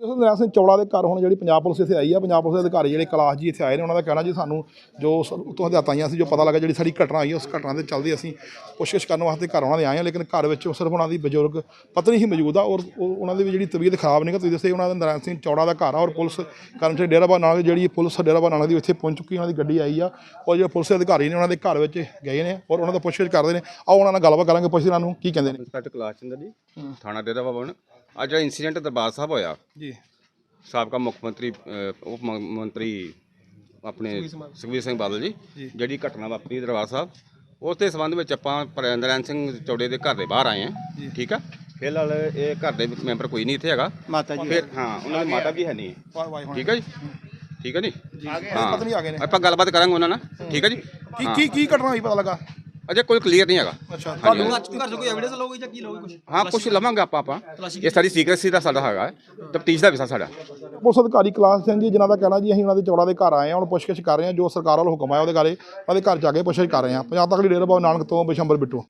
ਇਸ ਨਰਿਆਣ ਸਿੰਘ ਚੌੜਾ ਦੇ ਘਰ ਹੁਣ ਜਿਹੜੀ ਪੰਜਾਬ ਪੁਲਿਸ ਇੱਥੇ ਆਈ ਆ ਪੰਜਾਬ ਪੁਲਿਸ ਦੇ ਅਧਿਕਾਰੀ ਜਿਹੜੇ ਕਲਾਸ ਜੀ ਇੱਥੇ ਆਏ ਨੇ ਉਹਨਾਂ ਦਾ ਕਹਿਣਾ ਜੀ ਸਾਨੂੰ ਜੋ ਉੱਤੋਂ ਹਦਾਇਤਾਂ ਆਈਆਂ ਸੀ ਜੋ ਪਤਾ ਲੱਗਾ ਜਿਹੜੀ ਸਾਡੀ ਘਟਨਾ ਹੋਈ ਉਸ ਘਟਨਾ ਦੇ ਚੱਲਦੇ ਅਸੀਂ ਪੁੱਛਗਿੱਛ ਕਰਨ ਵਾਸਤੇ ਘਰ ਉਹਨਾਂ ਦੇ ਆਏ ਆ ਲੇਕਿਨ ਘਰ ਵਿੱਚ ਸਿਰਫ ਉਹਨਾਂ ਦੀ ਬਜ਼ੁਰਗ ਪਤਨੀ ਹੀ ਮੌਜੂਦ ਆ ਔਰ ਉਹ- ਉਹਨਾਂ ਦੀ ਵੀ ਜਿਹੜੀ ਤਬੀਅਤ ਖਰਾਬ ਨਹੀਂ ਤੁਸੀਂ ਦੱਸਿਆ ਉਹਨਾਂ ਦਾ ਨਰਿਆਣ ਸਿੰਘ ਚੌੜਾ ਦਾ ਘਰ ਆ ਔਰ ਪੁਲਿਸ ਕਰਮਚਾਰੀ ਡੇਰਾ ਬਾਬਾ ਨਾਨਕ ਜਿਹੜੀ ਪੁਲਿਸ ਡੇਰਾ ਬਾਬਾ ਨਾਨਕ ਦੀ ਇੱਥੇ ਪਹੁੰਚ ਚੁੱਕੀ ਉਹਨਾਂ ਦੀ ਗੱਡੀ ਆਈ ਆ ਔਰ ਜਿਹੜੇ ਪੁਲਿਸ ਅਧਿਕਾਰੀ ਨੇ ਉਹਨਾਂ ਦੇ ਘਰ ਵਿੱਚ ਗਏ ਨੇ ਔਰ ਉਹਨਾਂ ਦਾ ਪੁੱਛਗਿੱਛ ਕਰਦੇ ਨੇ। ਆਓ ਉਹਨਾਂ ਨਾਲ ਗੱਲਬਾਤ ਕਰਾਂਗੇ ਪੁੱਛਦੇ ਉਹਨਾਂ ਨੂੰ ਕੀ ਕਹਿੰਦੇ ਨੇ। ਇੰਸਪੈਕਟਰ ਕਲਾਸ ਚੰਦਰ ਜੀ। ਥਾਣਾ ਡੇਰਾ ਬਾਬਾ ਨਾਨਕ। ਅੱਜ ਜਿਹੜਾ ਇਨਸੀਡੈਂਟ ਦਰਬਾਰ ਸਾਹਿਬ ਹੋਇਆ ਜੀ। ਸਾਬਕਾ ਮੁੱਖ ਮੰਤਰੀ ਅਹ, ਉਪ ਮ- ਮੰਤਰੀ ਆਪਣੇ ਸੁਖਬੀਰ ਸਿੰਘ ਬਾਦਲ। ਜੀ ਜਿਹੜੀ ਘਟਨਾ ਵਾਪਰੀ ਦਰਬਾਰ ਸਾਹਿਬ ਉਸ ਦੇ ਸੰਬੰਧ ਵਿੱਚ ਆਪਾਂ ਪ੍ਰਿੰਦਰਨ ਸਿੰਘ ਚੌੜੇ ਦੇ ਘਰ ਦੇ ਬਾਹਰ ਆਏ ਹਾਂ। ਠੀਕ ਆ? ਫਿਲਹਾਲ ਇਹ ਘਰ ਦੇ ਵਿੱਚ ਮੈਂਬਰ ਕੋਈ ਨਹੀਂ ਇੱਥੇ ਹੈਗਾ। ਮਾਤਾ ਜੀ। ਫਿਰ ਹਾਂ ਉਹਨਾਂ ਦੀ ਮਾਤਾ ਵੀ ਹੈ ਨਹੀਂ। ਵਾਹ ਵਾਹ ਠੀਕ ਹੈ ਜੀ? ਠੀਕ ਹੈ ਜੀ? ਹਾਂ। ਪਤਨੀ ਆ ਗਏ ਨੇ। ਆਪਾਂ ਗੱਲਬਾਤ ਕਰਾਂਗੇ ਉਹਨਾਂ ਨਾਲ। ਠੀਕ ਹੈ ਜੀ? ਕੀ ਕੀ ਕੀ ਘਟਨਾ ਹੋਈ ਪਤਾ ਲੱਗਾ? ਅਜੇ ਕੋਈ ਕਲੀਅਰ ਨਹੀਂ ਹੈਗਾ। ਅੱਛਾ ਹਾਂਜੀ। ਘਰ ਚ ਕੋਈ ਐਵੀਡੈਂਸ ਲਓਗੇ ਜਾਂ ਕੀ ਲਓਗੇ ਕੁਝ ਹਾਂ ਕੁਝ ਲਵਾਂਗੇ ਆਪਾਂ ਆਪਾਂ। ਇਹ ਸਾਡੀ ਸੀਕ੍ਰੇਸੀ ਦਾ ਸਾਡਾ ਹੈਗਾ ਤਫਤੀਸ਼ ਦਾ ਵਿਸ਼ਾ ਸਾਡਾ। ਪੁਲਿਸ ਅਧਿਕਾਰੀ ਕਲਾਸ ਸਿੰਘ ਜੀ ਜਿਨ੍ਹਾਂ ਦਾ ਕਹਿਣਾ ਜੀ ਅਸੀਂ ਉਹਨਾਂ ਦੇ ਚੌੜਾ ਦੇ ਘਰ ਆਏ ਹਾਂ ਹੁਣ ਪੁੱਛਗਿੱਛ ਕਰ ਰਹੇ ਹਾਂ ਜੋ ਸਰਕਾਰ ਵੱਲੋਂ ਹੁਕਮ ਆਇਆ ਉਹਦੇ ਬਾਰੇ ਉਹਦੇ ਘਰ ਜਾ ਕੇ ਪੁੱਛਗਿੱਛ ਕਰ ਰਹੇ ਹਾਂ। ਪੰਜਾਬ ਤੱਕ ਲਈ ਡੇਰਾ ਬਾਬਾ ਨਾਨਕ ਤੋਂ ਬਿਸ਼ੰਬਰ ਬਿੱਟੂ।